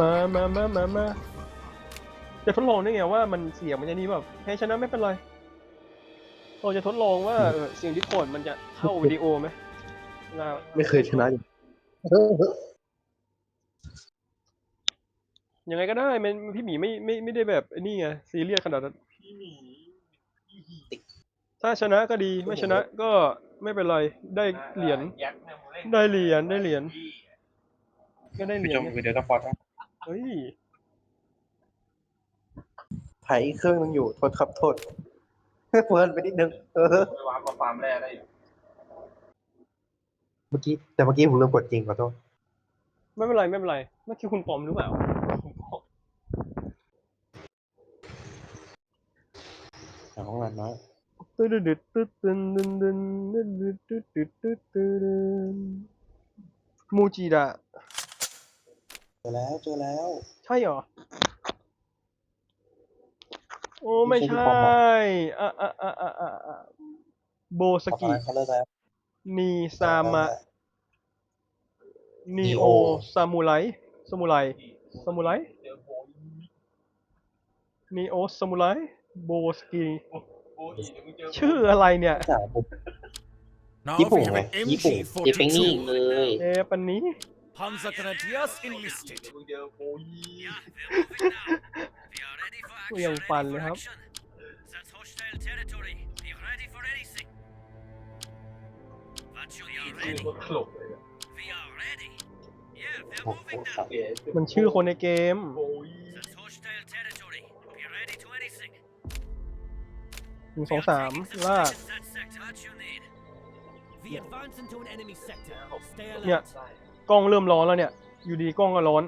มามามามามาจะทดลองได้ไงว่ามันเสียงมันจะนี้แบบแพ้ชนะไม่เป็นไรเราจะทดลองว่าเออเสียงดิสคอร์ดมันจะเข้าวิดีโอไหมเวลาไม่เคยชนะอยู่ยังไงก็ได้มันพี่หมีไม่ไม่ไม่ได้แบบไอ้นี่ไงซีเรียสขนาดนั้น ถ้าชนะก็ดีไม่ชนะก็ไม่เป็นไรได้เหรียญได้เหรียญได้เหรียญก็ได้เหไปรียชญมไงวิดีโอสปอร์ตครับเฮ้ยถ่ายอีกเครื่องนึงอยู่โทษครับโทษเพลินไปนิดนึงเออไปวางมาฟาร์มแร่ได้อยู่เมื่อกี้แต่เมื่อกี้ผมลืมกดจริงขอโทษไม่เป็นไรไม่เป็นไรเมื่อกี้คุณปลอมหรือเปล่าแต่ของงานน้อย ตึ๊ดตึ๊ดตึ๊ดตึ๊ดตึ๊ดตึ๊ดตึ๊ดตึ๊ดตึ๊ดตึ๊ดมูจิดะเจอแล้วเจอแล้ว ใช่เหรอ โอ้ไม่ใช่อะอะอะอะอะโบสกินีซามะนีโอซามูไรซามูไรซามูไรนีโอซามูไรโบสกิ ชื่ออะไรเนี่ยญี่ปุ่นไห if we have an เจเปงนี่เล MC42, ย เจปันนี้ Panzer Grenadiers เดี๋ enlisted. ยวมึงเจอโอ้ยกูยังฟันเลยครับมันชื่อคนในเกม หนึ่งสองสามลาก That sector. What you need? We advance into an enemy sector. Stay เนี่ย alert. กล้องเริ่มร้อนแล้วเนี่ย อยู่ดีกล้องก็ร้อน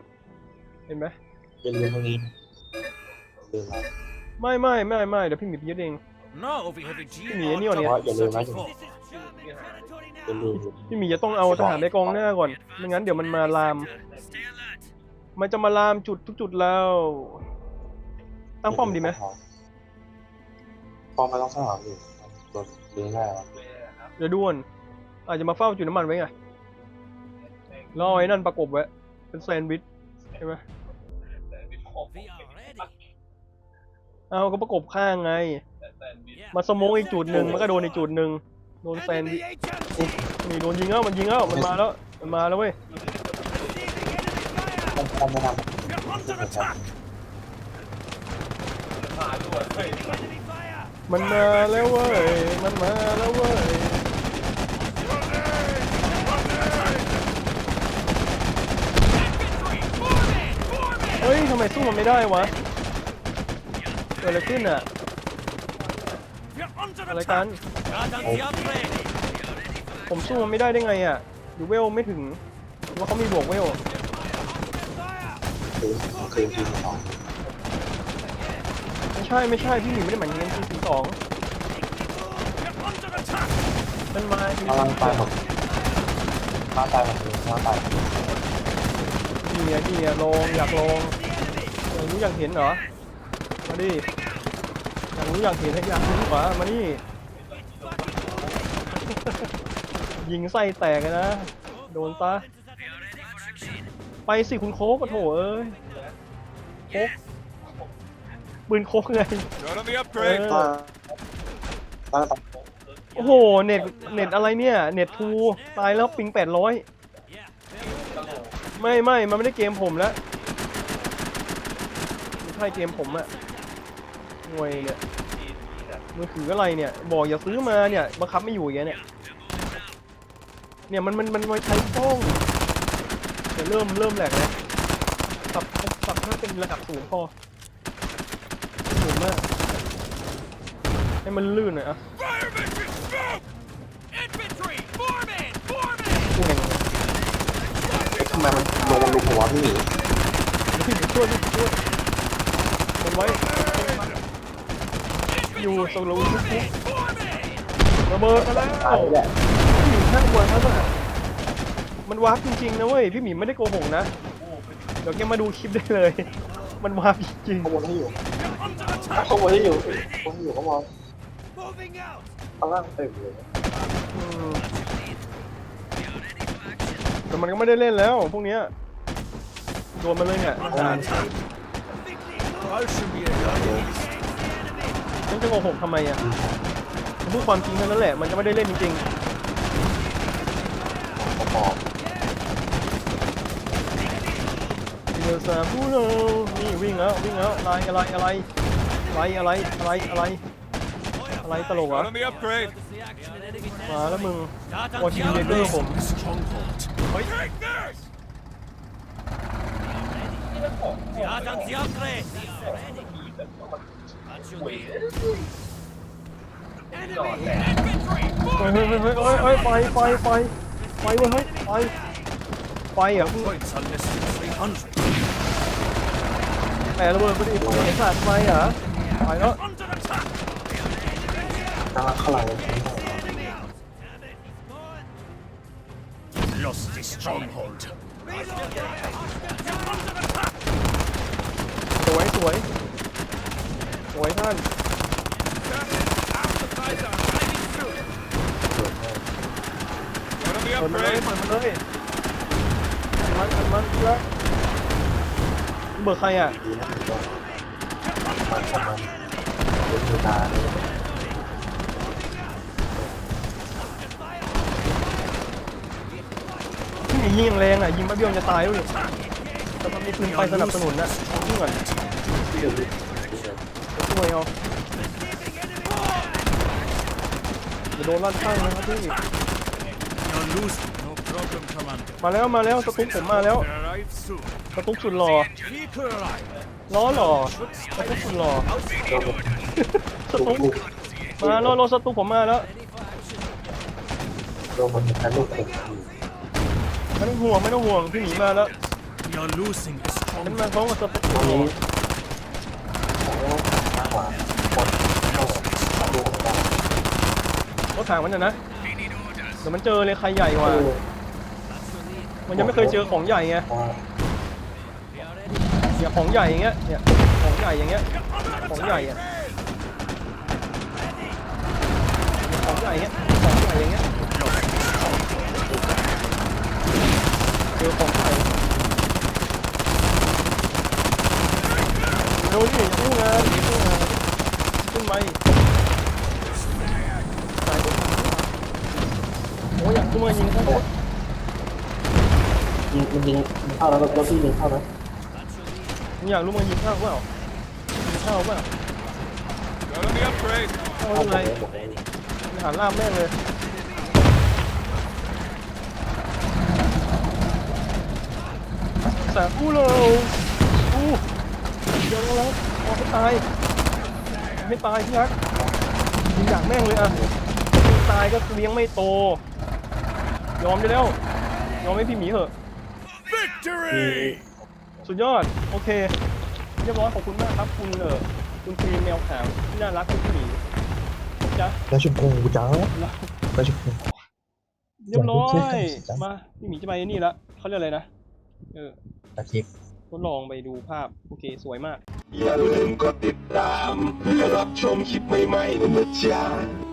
เห็นไหมอย่าลืมตรงนี้ลืมแล้วไม่ไม่ไม่ไม่เดี๋ยวพี่หมีไปยึดเอง Now we have a G หนีไอ้นี่ก่อนเนี่ยอย่าลืมนะ 34. อย่าลืมพี่หมีจะต้องเอาทหารไปกองหน้าก่อน ไม่งั้นเดี๋ยวมันมาลาม Stay alert. มันจะมาลามจุดทุกจุดแล้ว ตั้งป้อมดีไหม ป้อมไม่ต้องสนามอยู่โดนเลี้ยงง่ายแล้วเดี๋ยวด่วน อาจจะมาเฝ้าจุดน้ำมันไว้ไงรอไอ้นั่นประกบไว้ เป็นแซนด์วิชใช่ไหม We are ready. เอาก็ประกบข้างไง Yeah. มาสโมองอีกจุดหนึ่งมันก็โดนอีกจุดหนึ่งโดนแซนด์วิ Enemy ช HLT. นี่โดนยิงแล้วมันยิงแล้วมันมาแล้ว มันมาแล้วเว้ย Receiving enemy fire. ป้อมป้อมไม่ท We're มันมาแล้วเว้ย มันมาแล้วเว้ย เฮ้ยทำไมสู้มันไม่ได้วะเกิดอะไรขึ้นอะ อะไรกัน ผมสู้มันไม่ได้ได้ไงอะอยู่เวลไม่ถึงว่าเขามีบวกเวล Fire. ำคือคือทีมสอง ใช่ไม่ใช่พี่หมีไม่ได้หมายถึงเอ็นซีสอง We're under attack. มันมาพลังตายหมดพลังตายหมดเลยพลังตายพี่เนี่ยพี่เนี่ยลงอยากลงอยากรู้อยากเห็นเหรอมาดิอยากรู้อยากเห็นให้อยากรู้กว่ามานี่ยิงไส้แตกเลยนะโดนซะไปสิคุณโคกอะโถเอ้ยโคก ปืนโคกไง Got on the เออตั้งตั้งโอ้โห เน็ต เน็ตอะไรเนี่ย เน็ตทูตายแล้วปิงแปดร้อยไม่ไม่มันไม่ได้เกมผมแล้วไม่ใช่เกมผมอะห่วยเนี่ยมือถืออะไรเนี่ย บอกอย่าซื้อมาเนี่ยบังคับไม่อยู่อย่างเงี้ยเนี่ย เนี่ยมันมันมันไว้ใช้กล้องเดี๋ยวเริ่มเริ่มแหลกแล้วปรับปรับให้เป็นระดับสูงพอสูงมาก ให้มันลื่นหน่อยอะ Fire mission stop! Infantry, form in! Form in! กูแห่งทำไมมันลงลุมหัวพี่หมีพี่ช่วยพี่ช่วยมันไว้อยู่สโลว์ทุกทุก Form in! ระเบิดมาแล้วตายแหละพี่หมีข้างบนเขาอะมันวาร์ปจริงๆนะเว้ยพี่หมีไม่ได้โกหกนะเดี๋ยวแกมาดูคลิปได้เลย มันวาร์ปจริงข้างบนให้อยู่ We're under attack! ข้างบนให้อยู่ข้างบนให้อยู่ก็มองๆ Moving out! ข้างล่างเต็มเลยอืมแต่มันก็ไม่ได้เล่นแล้วพวกเนี้ยโดนมันเลยเนี่ยทหาร How should we have ฉันจะโกหกทำไมอะผมพูดความจริงเท่านั้นแหละ มันจะไม่ได้เล่นจริงพอๆเดี๋ยวสาพูดเรานี่วิ่งแล้ววิ่งแล้วอะไรอะไรอะไรอะไรอะไรอะไรอะไร อะไรตลกเหรอ the upgrade! มาแล้วมึงวอชิงเดเกอร์ผม Stronghold! Take this! Start on the upgrade. เฮ้ยเฮ้ยเฮ้ยเฮ้ยเฮ้ยเฮ้ยไฟไฟไฟไฟเว้ยเฮ้ยไฟไฟอะ Points are less than 300. แต่ระเบิดไปดิไฟไอ้สัตว์ไฟเหรอไปแล้ว Under attack! ข้างล่างข้างล่าง Lost the stronghold. สวยสวยสวยท่านเปิดมันเลยเปิดมันเลยมันมันมันเยอะเบิกใครอะดีนะถึงว่ามันมันเป็นธรรมดาเลย ที่หนียิงอย่างแรงอะยิงแป๊บเดียวจะตายแล้วเลยแต่มันมีปืนไฟสนับสนุนนะยิงก่อนช่วยเอาจะโดนลั่นข้างนะครับพี่ You're losing. No problem, Commander. มาแล้วมาแล้วสตุ๊กผมมาแล้ว Arrive soon. สตุ๊กสุดหล่อ Vehicle arrive. ล้อหล่อสตุ๊กสุดหล่อสตุ๊กลูกมารถรถสตุ๊กผมมาแล้ว โดนมันเป็นลูกผม ไม่ต้องห่วงไม่ต้องห่วงพี่หมีมาแล้ว You're losing the ฉัน stronghold. มาพร้อมกับสตุ๊กตอนนี้ผมก็มากกว่าคนเข้าลูกได้รถถังมันน่ะนะเดี๋ยวมันเจอเลยใครใหญ่กว่า มันยังไม่เคยเจอของใหญ่ไงเพราะว่าเนี่ยของใหญ่อย่างเงี้ยเนี่ยของใหญ่อย่างเงี้ยของใหญ่อะของใหญ่อย่างเงี้ยของใหญ่อย่างเงี้ย เจอของใหญ่เร็วดิสู้งานสู้งานขึ้นไหมสายโอ้ยอยากขึ้นมายิงเขาเลยยิงมันยิงมันเข้าแล้วรถพี่ยิงเข้านะมึงอยากรู้มึงยิงเข้าเปล่ายิงเข้าเปล่า Got on the upgrade. เข้าเข้าทำหมไมดเลยหมดเลยหันล่ามแม่งเลย แสบอู้เลยอู้เดี๋ยวแล้วเอาให้ตายเอาให้ตายพี่รักยิงอยากแม่งเลยอะยิงตายก็เลี้ยงไม่โต ยอมได้แล้ว ยอมให้พี่หมีเถอะ Victory! สุดยอด โอเค เรียบร้อยขอบคุณมากครับ คุณเออคุณครีมแมวขาวที่น่ารักคุณพี่หมีจ้ะแล้วชมพูจ้าแล้วชมพูเรียบร้ออยยากดูคลิปกันมา พี่หมีจะไปนี่ละเขาเรียกอะไรนะ เอออาคลิปทดลองไปดูภาพ โอเค สวยมาก อย่าลืมกดติดตามเพื่อรับชมคลิปใหม่ๆนะจ๊ะ